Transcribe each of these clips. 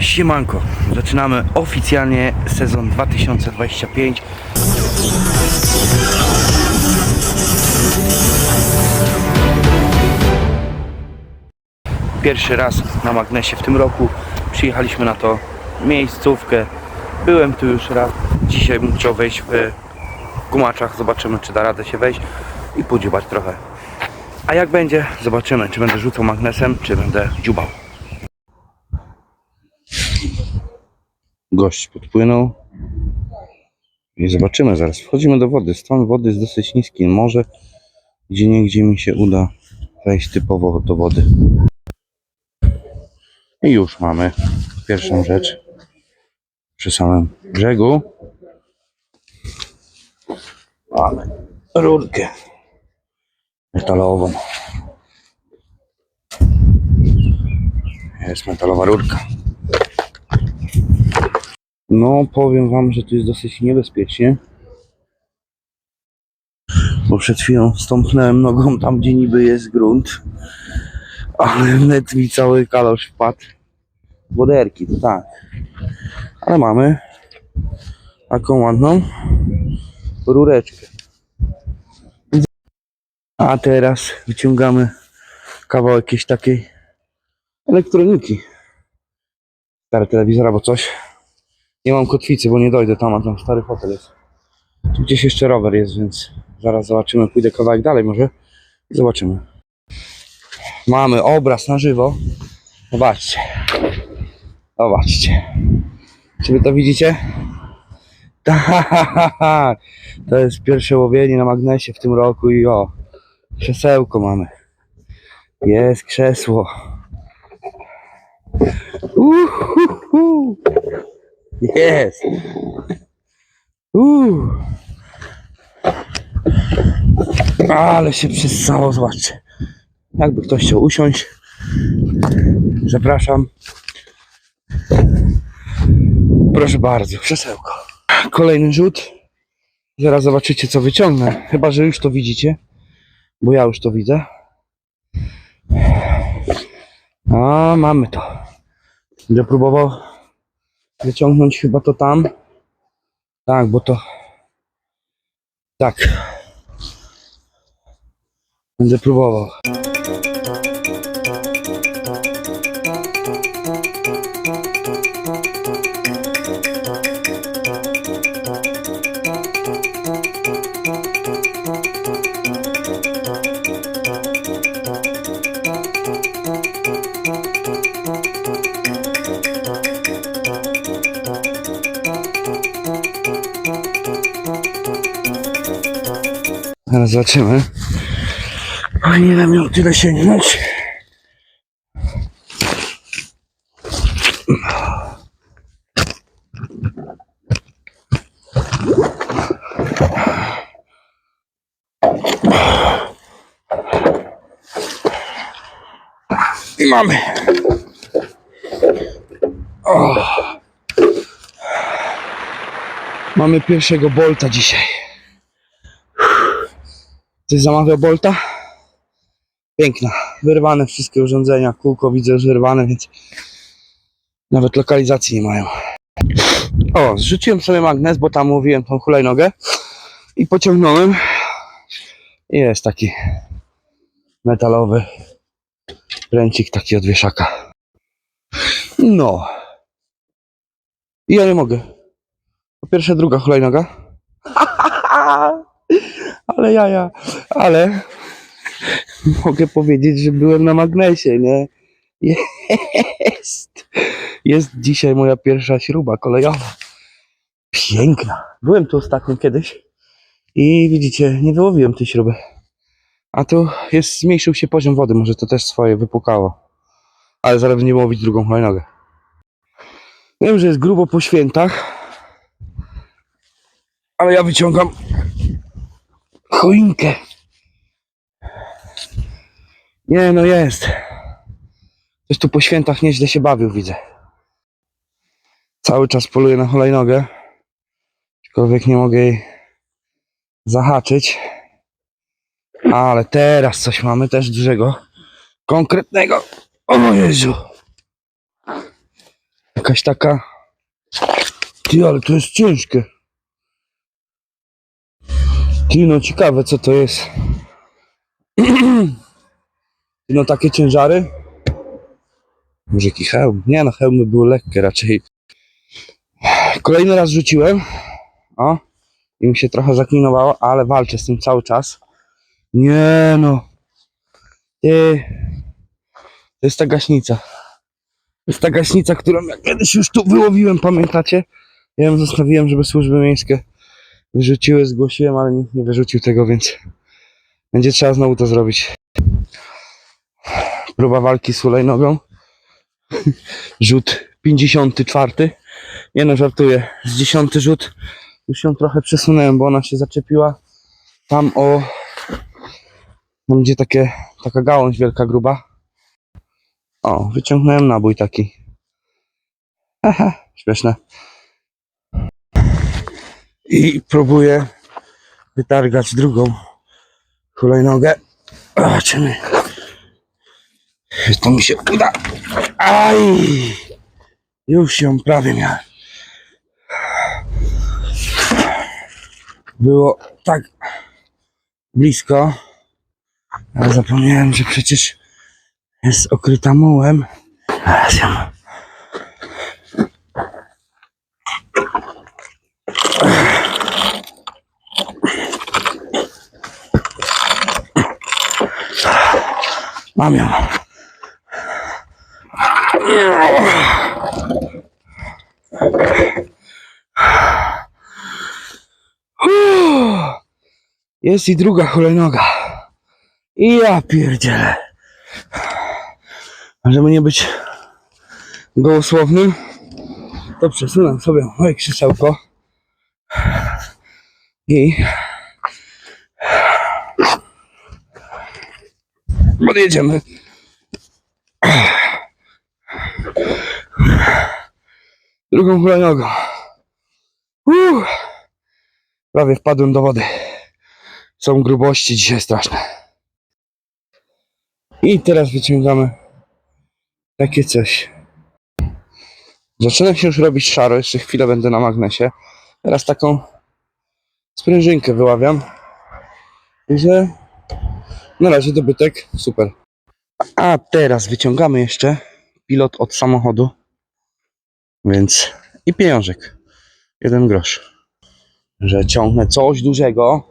Siemanko, zaczynamy oficjalnie sezon 2025. Pierwszy raz na magnesie w tym roku. Przyjechaliśmy na to miejscówkę. Byłem tu już raz. Dzisiaj bym chciał wejść w kumaczach. Zobaczymy, czy da radę się wejść i podziubać trochę. A jak będzie, zobaczymy, czy będę rzucał magnesem, czy będę dziubał. Gość podpłynął. I zobaczymy zaraz. Wchodzimy do wody. Stan wody jest dosyć niski. Może gdzie niegdzie mi się uda wejść typowo do wody. I już mamy pierwszą rzecz przy samym brzegu. Mamy rurkę metalową. Jest metalowa rurka. No, powiem wam, że tu jest dosyć niebezpiecznie. Bo przed chwilą stąpnąłem nogą tam, gdzie niby jest grunt. Ale wnet mi cały kalosz wpadł. Woderki, to tak. Ale mamy taką ładną rureczkę. A teraz wyciągamy kawałek jakiejś takiej elektroniki. Stary telewizor albo coś. Nie mam kotwicy, bo nie dojdę tam, a tam stary fotel jest. Tu gdzieś jeszcze rower jest, więc zaraz zobaczymy. Pójdę kawałek dalej może zobaczymy. Mamy obraz na żywo. Zobaczcie. Zobaczcie. Czy wy to widzicie? Tak. To jest pierwsze łowienie na magnesie w tym roku i o, krzesełko mamy. Jest krzesło. Uhuhu. Jest. Uuu. Ale się przyssało, zobaczcie. Jakby ktoś chciał usiąść. Zapraszam. Proszę bardzo, krzesełko. Kolejny rzut. Zaraz zobaczycie co wyciągnę. Chyba, że już to widzicie. Bo ja już to widzę. A, mamy to. Będę próbował wyciągnąć chyba to tam. Tak, bo to. Tak. Będę próbował. Zaraz zobaczymy. Powinienem ją tyle sięgnąć. I mamy. O. Mamy pierwszego bolta dzisiaj. Ktoś zamawiał Bolta? Piękna. Wyrwane wszystkie urządzenia. Kółko widzę już wyrwane, więc nawet lokalizacji nie mają. O, zrzuciłem sobie magnes, bo tam mówiłem tą hulajnogę i pociągnąłem. Jest taki metalowy pręcik taki od wieszaka. No. I ja nie mogę. Po pierwsze, druga hulajnoga. Ale jaja, ale mogę powiedzieć, że byłem na magnesie, nie? Jest! Jest dzisiaj moja pierwsza śruba kolejowa. Piękna. Byłem tu ostatnio kiedyś i widzicie, nie wyłowiłem tej śruby. A tu jest, zmniejszył się poziom wody, może to też swoje wypukało. Ale zaraz będziemy łowić drugą hulajnogę. Wiem, że jest grubo po świętach, ale ja wyciągam choinkę. Nie, no jest. Ktoś tu po świętach nieźle się bawił, widzę. Cały czas poluję na hulajnogę. Aczkolwiek nie mogę jej zahaczyć. Ale teraz coś mamy też dużego, konkretnego. O Jezu. Jakaś taka... Ty, ale to jest ciężkie. Ty, no ciekawe co to jest. No takie ciężary. Może jaki hełm? Nie no, hełmy były lekkie raczej. Kolejny raz rzuciłem. O. I mi się trochę zaklinowało, ale walczę z tym cały czas. Nie no. Ty. To jest ta gaśnica. To jest ta gaśnica, którą ja kiedyś już tu wyłowiłem, pamiętacie? Ja ją zostawiłem, żeby służby miejskie wyrzuciły, zgłosiłem, ale nikt nie wyrzucił tego, więc będzie trzeba znowu to zrobić. Próba walki z hulajnogą. Rzut 54. Nie no, żartuję. Z dziesiąty rzut już ją trochę przesunąłem, bo ona się zaczepiła tam o... Tam gdzie takie, taka gałąź wielka, gruba. O, wyciągnąłem nabój taki. Aha, śmieszne. I próbuję wytargać drugą hulajnogę. Zobaczymy. To mi się uda. Aj! Już ją prawie miałem. Było tak blisko, ale zapomniałem, że przecież jest okryta mułem. Teraz ją. Mam ją. Jest i druga hulajnoga. I ja pierdzielę. Żeby nie być gołosłownym, to przesunę sobie moje krzesełko i podjedziemy. Drugą hulajnogą. Uff. Prawie wpadłem do wody. Są grubości dzisiaj straszne. I teraz wyciągamy takie coś. Zaczyna się już robić szaro, jeszcze chwilę będę na magnesie. Teraz taką sprężynkę wyławiam. Także na razie dobytek, super. A teraz wyciągamy jeszcze pilot od samochodu. Więc i pieniążek. Jeden grosz. Że ciągnę coś dużego.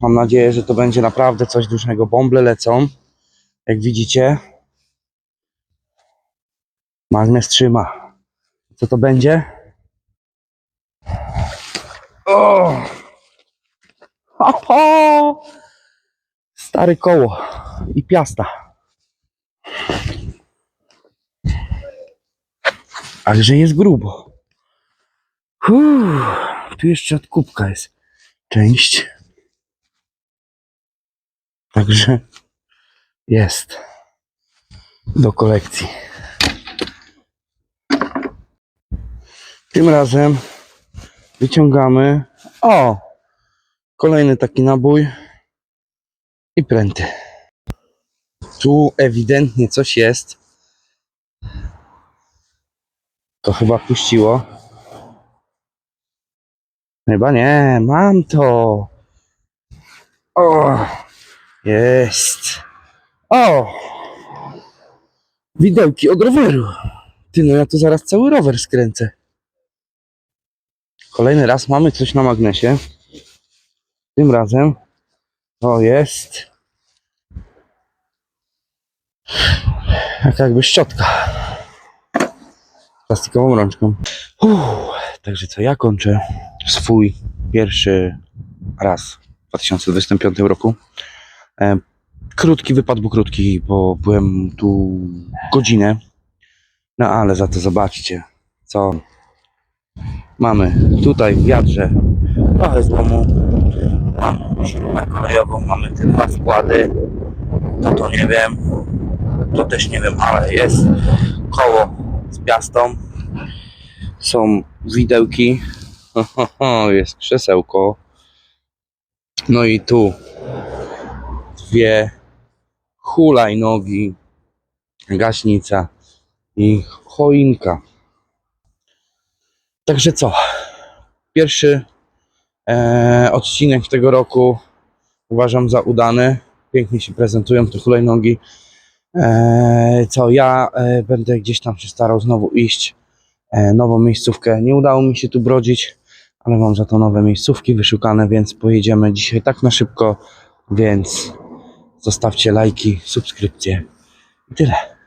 Mam nadzieję, że to będzie naprawdę coś dużego. Bąble lecą. Jak widzicie. Magnes trzyma. Co to będzie? O! Ho, ho! Stare koło i piasta. Ależe jest grubo. Uff, tu jeszcze od kubka jest część. Także jest do kolekcji. Tym razem wyciągamy. O! Kolejny taki nabój i pręty. Tu ewidentnie coś jest. To chyba puściło. Chyba nie, mam to. O! Jest. O! Widełki od roweru. Ty, no ja tu zaraz cały rower skręcę. Kolejny raz mamy coś na magnesie. Tym razem to jest jaka jakby szczotka. Plastikową rączką. Uff, także co, ja kończę swój pierwszy raz w 2025 roku. E, krótki wypad był krótki, bo byłem tu godzinę. No ale za to zobaczcie, co mamy tutaj w wiadrze. Trochę z domu. Mamy śrubę kolejową, mamy te dwa składy. To to nie wiem. To też nie wiem, ale jest koło z piastą. Są widełki. Jest krzesełko. No i tu dwie hulajnogi, gaśnica i choinka. Także co? Pierwszy e, odcinek tego roku uważam za udany. Pięknie się prezentują te hulajnogi. E, co ja e, będę gdzieś tam się starał znowu iść. E, nową miejscówkę. Nie udało mi się tu brodzić, ale mam za to nowe miejscówki wyszukane, więc pojedziemy dzisiaj tak na szybko. Więc zostawcie lajki, subskrypcje i tyle.